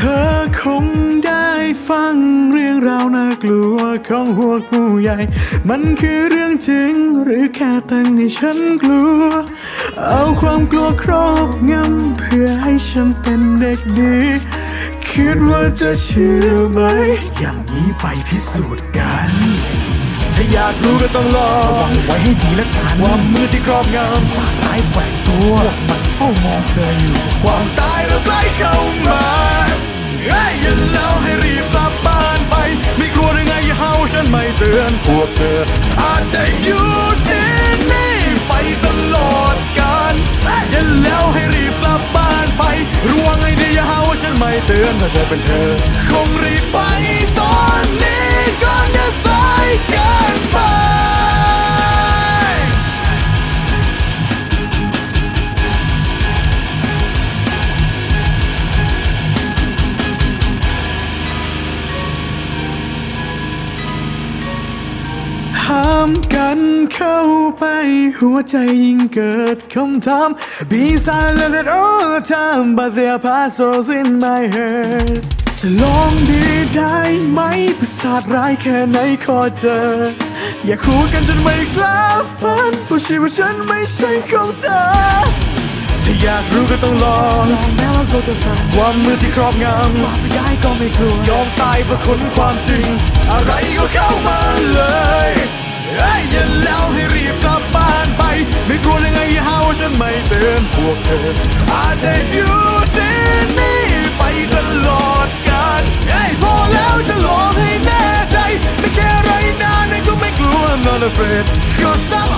เธอคงได้ฟังเรื่องราวน่ากลัวของหัวผู้ใหญ่ มันคือเรื่องจริงหรือแค่ตั้งให้ฉันกลัว เอาความกลัวครอบงำเพื่อให้ฉันเป็นเด็กดี คิดว่าจะเชื่อไหม อย่างนี้ไปพิสูจน์กัน ถ้าอยากรู้ก็ต้องลองระวังไว้ให้ดีละกันความมือที่ครอบงำสาร้ายแฝงตัวมันเฝ้ามองเธออยู่ ความตายเราใกล้เข้ามา ยอย่าแล้วให้รีบกลับบ้านไป ไม่กลัวได้ไงย่าเฮาฉันไม่เตือนพวกเธอ อาจได้อยู่ที่นี่ไปตลอดกาลยันแล้วให้รีบกลับบ้านไประวังให้ดีอย่าเฮาว่าฉันไม่เตือนถ้าฉันเป็นเธอ คงรีบไปตอนนี้ามกันเข้าไป หัวใจยิ่งเกิดคำถาม Be silent all the time but there are puzzles in my head จะลองดีได้ไหมประสาทร้ายแค่ไหนขอเจอ อย่าคู่กันจนไม่กล้าฝันเพราะชีวิตฉันไม่ใช่ของเธอ ถ้าอยากรู้ก็ต้องลองลองแม้ว่าก็จะสั่นความมือที่ครอบงำคว่าไม่ได้ก็ไม่กลัวยอมตายเพื่อคนความจริง อะไรก็เข้ามาเลย ยอย่าแล้วให้รีบกลับบ้านไป ไม่กลัวยังไงอย่าหาว่าฉันไม่เตือนพวกเธออาจได้อยู่ที่นี่ไปตลอดกาลไอ้พอแล้วจะลองให้แน่ใจ ไม่แค่ไรนานนั้นก็ไม่กลัว I'm not afraid Cause I'm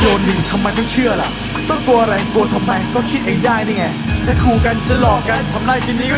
โดีหรือโดนดีทำไมต้องเชื่อล่ะ ต้องกลัวอะไรกลัวทำไมก็คิดเองได้นี่ไง จะขู่กันจะหลอกกันทำไรกันนี้ก็